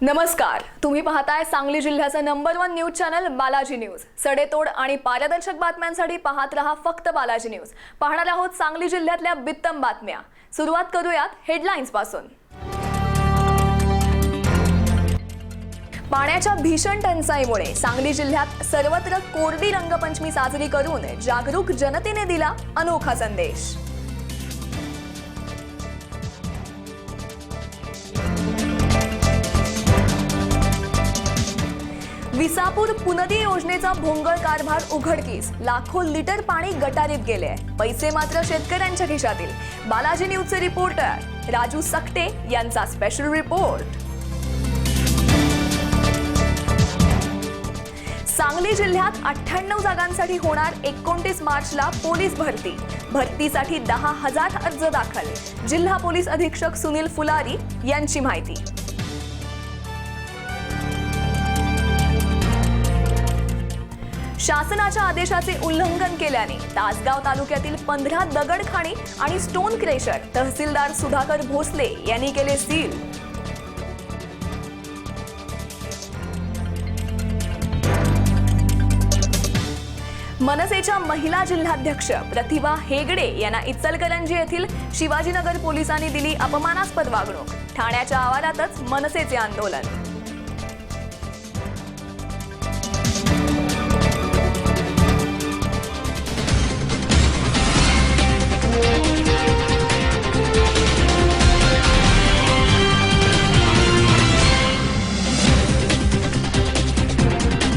नमस्कार. तुम्ही पाहताय सांगली जिल्ह्याचं number one news channel Balaji news सडेतोड आणि पारदर्शक बातम्यांसाठी पाहत रहा फक्त बालाजी न्यूज पाहणार आहोत सांगली जिल्ह्यातल्या बित्तम बातम्या. सुरुवात करूयात हेडलाईन्सपासून. पाण्याच्या भीषण टंचाईमुळे सांगली जिल्ह्यात सर्वत्र कोरडी रंगपंचमी साजरी करून जागरूक जनतेने दिला अनोखा संदेश. विसापूर पुनदी योजनेचा भोंगळ कारभार उघडकीस. लाखो लिटर पाणी गटारीत गेले. पैसे मात्र शेतकऱ्यांच्या खिशातील. बालाजी न्यूजचे रिपोर्टर राजू सकटे यांचा स्पेशल रिपोर्ट सांगली जिल्ह्यात अठ्ठ्याण्णव जागांसाठी होणार एकोणतीस मार्चला पोलीस भरती. भरतीसाठी दहा हजार अर्ज दाखल. जिल्हा पोलीस अधीक्षक सुनील फुलारी यांची माहिती. शासनाच्या आदेशाचे उल्लंघन केल्याने तासगाव तालुक्यातील पंधरा दगडखाणी आणि स्टोन क्रेशर तहसीलदार सुधाकर भोसले यांनी केले सील. मनसेच्या महिला जिल्हाध्यक्ष प्रतिभा हेगडे यांना इचलकरंजी येथील शिवाजीनगर पोलिसांनी दिली अपमानास्पद वागणूक. ठाण्याच्या आवारातच मनसेचे आंदोलन.